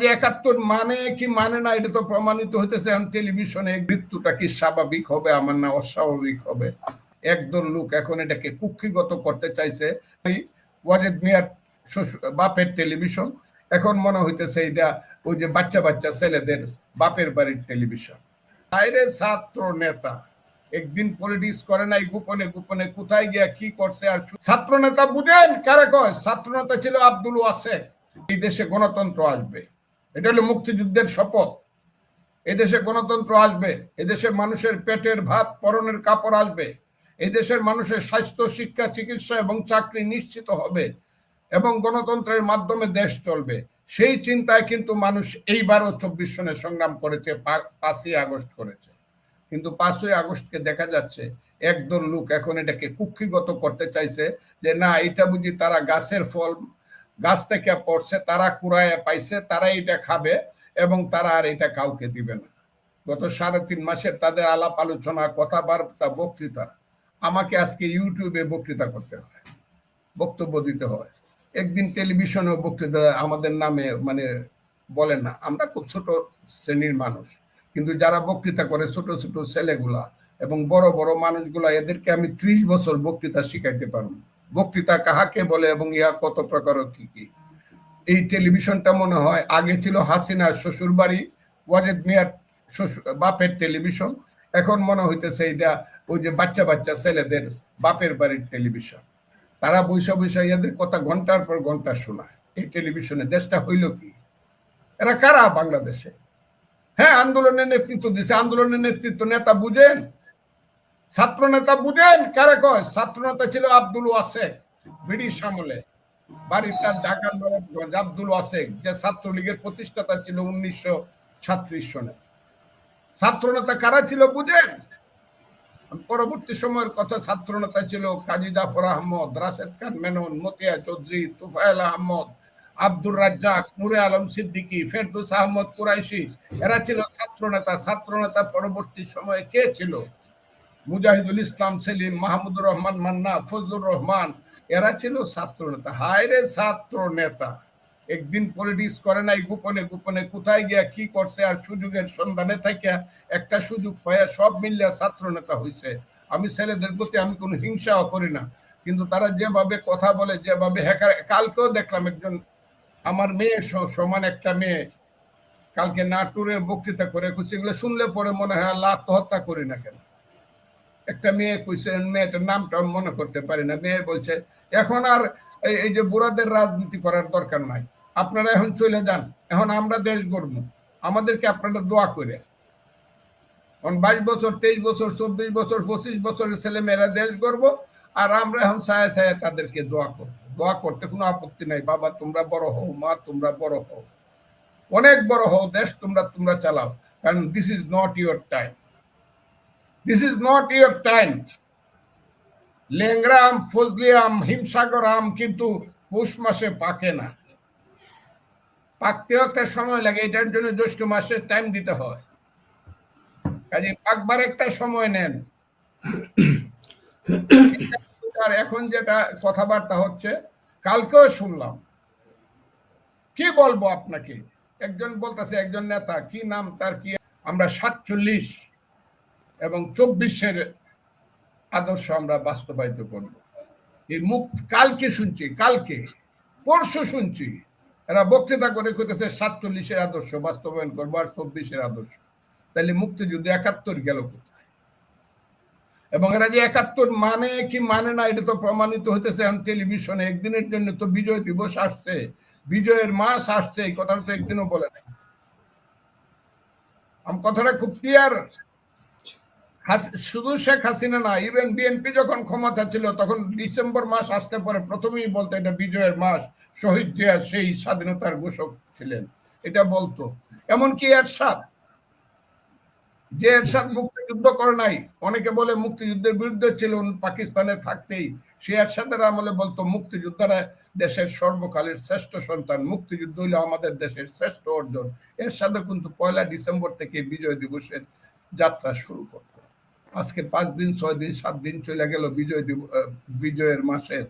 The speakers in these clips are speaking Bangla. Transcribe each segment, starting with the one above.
যে একাত্তর মানে কি মানে না, এটা তো প্রমাণিত হতেছে টেলিভিশনে মৃত্যুটা কি স্বাভাবিক হবে? আমার না অস্বাভাবিক হবে। একদল লোক এখন এটাকে কুক্ষিগত করতে চাইছে। ওয়াজেদ মিয়ার বাপের টেলিভিশন। এখন মনে হইতেছে এটা ওই যে বাচ্চা বাচ্চা ছেলেদের বাপের বাড়ির টেলিভিশন। বাইরে ছাত্র নেতা। একদিন পলিটিক্স করে নাই গোপনে গোপনে কোথায় গিয়া কি করছে আর ছাত্র নেতা বুঝেন কারে কয়? ছাত্র নেতা ছিল আব্দুল ওয়াসেক। এই দেশে গণতন্ত্র আসবে। এটা হলো মুক্তিযুদ্ধের শপথ। এদেশে গণতন্ত্র আসবে। এদেশের মানুষের পেটের ভাত পরনের কাপড় আসবে। এদেশের মানুষের স্বাস্থ্য, শিক্ষা, চিকিৎসা এবং চাকরি নিশ্চিত হবে এবং গণতন্ত্রের মাধ্যমে দেশ চলবে। সেই চিন্তায় কিন্তু মানুষ এইবারও চব্বিশ সনে সংগ্রাম করেছে পাঁচই আগস্ট করেছে। কিন্তু পাঁচই আগস্টকে দেখা যাচ্ছে, একদল লোক এখন এটাকে কুক্ষিগত করতে চাইছে যে, না এটা বুঝি তারা গাছের ফল গাছ থেকে পড়ছে, তারা কুড়ায় পাইছে তারা এটা খাবে এবং তারা আর এটা কাউকে দিবে না। গত সাড়ে তিন মাসের তাদের আলাপ আলোচনা, কথাবার্তা, বক্তৃতা, আমাকে আজকে ইউটিউবে বক্তৃতা করতে হয়, বক্তব্য দিতে হয়। একদিন টেলিভিশনে বক্তৃতা আমাদের নামে মানে বলে না, আমরা খুব ছোট শ্রেণির মানুষ, কিন্তু যারা বক্তৃতা করে ছোট ছোট ছেলেগুলা এবং বড় বড় মানুষগুলা, এদেরকে আমি ত্রিশ বছর বক্তৃতা শিখাইতে পারব। বক্তৃতা কাহাকে বলে এবং ইহা কত প্রকার কি কি? এই টেলিভিশনটা মনে হয় আগে ছিল হাসিনার শ্বশুর বাড়ি ওয়াজেদ মিয়ার বাপের টেলিভিশন। এখন মনে হইতেছে এটা ওই যে বাচ্চা বাচ্চা ছেলেদের বাপের বাড়ির টেলিভিশন। তারা বৈশা বৈশা এদের কথা ঘণ্টার পর ঘণ্টা শোনায়। এই টেলিভিশনে দেশটা হইল কি? এরা কারা বাংলাদেশে? হ্যাঁ আন্দোলনের নেতৃত্ব দিছে। আন্দোলনের নেতৃত্ব নেতা বুঝেন? ছাত্র নেতা বুঝেন, কারে কয়? ছাত্র নেতা ছিল আব্দুল ওয়াসেক ব্রিটিশ আমলে বাড়িটা ঢাকা নবাবগঞ্জ, আব্দুল ওয়াসেক, যে ছাত্রলীগের প্রতিষ্ঠাতা ছিল উনিশশো ছাত্রিশ সনে। ছাত্র নেতা কারা ছিল বুঝেন? পরবর্তী সময়ের কথা ছাত্র নেতা ছিল কাজী জাফর আহমদ, রাশেদ খান মেনন, মতিয়া চৌধুরী, তুফায়েল আহমদ, আব্দুর রাজ্জাক, নুরে আলম সিদ্দিকী, ফেরদুস আহমদ কুরাইশি। এরা ছিল ছাত্র নেতা ছাত্র নেতা পরবর্তী সময়ে কে ছিল? মুজাহিদুল ইসলাম, সেলিম, মাহমুদুর রহমান, মান্না, ফজলুর রহমান, এরা ছিল ছাত্র নেতা। হায় ছাত্র নেতা। একদিন পলিটিক্স করে নাই গোপনে গোপনে, কোথায় গিয়া কি করছে আর সুযোগের সন্ধানে থেকে একটা সুযোগ পাইয়া সব মিলিয়া ছাত্র নেতা হয়েছে আমি ছেলেদের প্রতি আমি কোনো হিংসাও করি না। কিন্তু তারা যেভাবে কথা বলে, যেভাবে হ্যাকার, কালকেও দেখলাম একজন আমার মেয়ে সমান একটা মেয়ে, কালকে নাটুরে বক্তৃতা করে খুশি এগুলো শুনলে পরে মনে হয় আল্লাহ আত্মহত্যা করি না কেন? একটা মেয়ে কইছে মেয়েটার নামটা মনে করতে পারি না। মেয়ে বলছে, এখন আর এই এই যে বুড়াদের রাজনীতি করার দরকার নাই। আপনারা এখন চলে যান। এখন আমরা দেশ গড়ব। আমাদেরকে আপনারা দোয়া করে। এখন বাইশ বছর, তেইশ বছর, চব্বিশ বছর, পঁচিশ বছরের ছেলে মেয়েরা দেশ গড়ব, আর আমরা এখন ছায়া ছায়া তাদেরকে দোয়া করব। দোয়া করতে কোনো আপত্তি নাই। বাবা, তোমরা বড় হও, মা, তোমরা বড় হও। অনেক বড় হও, দেশ তোমরা তোমরা চালাও। কারণ this is not your time this is not your time Langra আম ফজলি আম হিমসাগর আম কিন্তু পৌষ মাসে পাকে না। পাকতেও একটা সময় লাগে, এটার জন্য জ্যৈষ্ঠ মাসে টাইম দিতে হয়। কাজে পাকবার একটা সময় নেন। আর এখন যেটা কথাবার্তা হচ্ছে, কালকেও শুনলাম। কি বলব আপনাকে? একজন বলতেছে, একজন নেতা, কি নাম, তার কি? আমরা সাতচল্লিশ। এবং চব্বিশের আদর্শ আমরা বাস্তবায়িত করব। এই মুখ কালকে শুনছি, কালকে, পরশু শুনছি। এরা বক্তৃতা করে করতেছে সাতচল্লিশের আদর্শ বাস্তবায়ন করব আর চব্বিশের আদর্শ। তাহলে মুক্তিযুদ্ধ একাত্তর গেল এবং এরা যে একাত্তর মানে কি মানে না, এটা তো প্রমাণিত হতেছে এখন টেলিভিশনে। একদিনের জন্য তো বিজয় দিবস আসছে, বিজয়ের মাস আসছে, এই কথাটা তো একদিনও বলে নাই। আমার কথাটা খুব ক্লিয়ার শুধু শেখ হাসিনা না ইভেন বিএনপি যখন ক্ষমতা ছিল, তখন ডিসেম্বর মাস আসতে পরে প্রথমেই বলতো এটা বিজয়ের মাস, শহীদ জিয়া সেই স্বাধীনতার ঘোষক ছিলেন, এটা বলতো। এমনকি এরশাদ, যে এরশাদ মুক্তিযুদ্ধ করে নাই, অনেকে বলে মুক্তিযুদ্ধের বিরুদ্ধে ছিল পাকিস্তানে থাকতেই, সে এরশাদের আমলে বলতো, মুক্তিযোদ্ধারা দেশের সর্বকালের শ্রেষ্ঠ সন্তান, মুক্তিযুদ্ধ হইল আমাদের দেশের শ্রেষ্ঠ অর্জন। এর সাথে কিন্তু পয়লা ডিসেম্বর থেকে বিজয় দিবসের যাত্রা শুরু করত। আজকে পাঁচ দিন, ছয় দিন, সাত দিন চলে গেল বিজয় বিজয়ের মাসের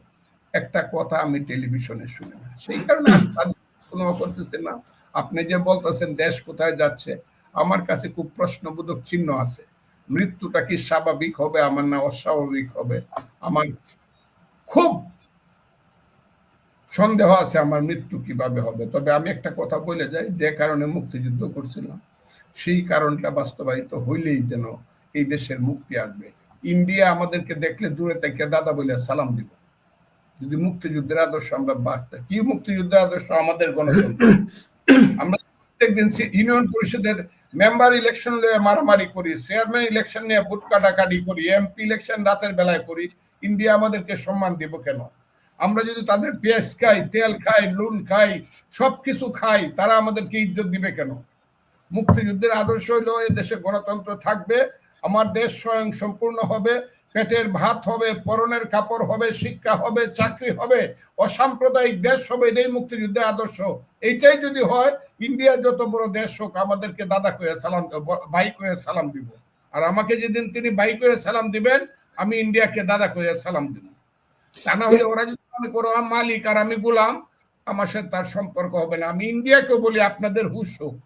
একটা কথা আমি টেলিভিশনে শুনি। না সেই কারণে তাদের- পরিকল্পনা না। আপনি যে বলতেছেন, দেশ কোথায় যাচ্ছে, আমার কাছে খুব প্রশ্নবোধক চিহ্ন আছে। মৃত্যুটা কি স্বাভাবিক হবে, আমার না অস্বাভাবিক হবে? আমার খুব সন্দেহ আছে আমার মৃত্যু কীভাবে হবে। তবে আমি একটা কথা বলে যাই, যে কারণে মুক্তিযুদ্ধ করছিলাম, সেই কারণটা বাস্তবায়িত হইলেই যেন এই দেশের মুক্তি আসবে। ইন্ডিয়া আমাদেরকে দেখলে দূরে থেকে দাদা বলে সালাম দিব। যদি মুক্তিযুদ্ধের আদর্শ আমরা বাঁচতে কি মুক্তিযুদ্ধের আদর্শ? আমাদের গণতন্ত্র। আমরা প্রত্যেকদিন ইউনিয়ন পরিষদের মেম্বার ইলেকশন নিয়ে মারামারি করি চেয়ারম্যান ইলেকশন নিয়ে ভোট কাটাকাটি করি এমপি ইলেকশন রাতের বেলায় করি। ইন্ডিয়া আমাদেরকে সম্মান দিব কেন? আমরা যদি তাদের পেঁয়াজ খাই, তেল খাই, নুন খাই, সবকিছু খাই, তারা আমাদেরকে ইজ্জত দিবে কেন? মুক্তিযুদ্ধের আদর্শ হইল এই দেশে গণতন্ত্র থাকবে। আমার দেশ স্বয়ং সম্পূর্ণ হবে, পেটের ভাত হবে, পরনের কাপড় হবে, শিক্ষা হবে, চাকরি হবে, অসাম্প্রদায়িক দেশ হবে, এটাই মুক্তিযুদ্ধের আদর্শ। এইটাই যদি হয়, ইন্ডিয়া যত বড় দেশ হোক, আমাদেরকে দাদা করে সালাম ভাই করে সালাম দিব। আর আমাকে যেদিন তিনি ভাই করে সালাম দিবেন, আমি ইন্ডিয়াকে দাদা করে সালাম দিব। তা না হলে ওরা যদি মনে করো মালিক আর আমি গোলাম, আমার সাথে তার সম্পর্ক হবে না। আমি ইন্ডিয়াকেও বলি, আপনাদের হুশ হোক।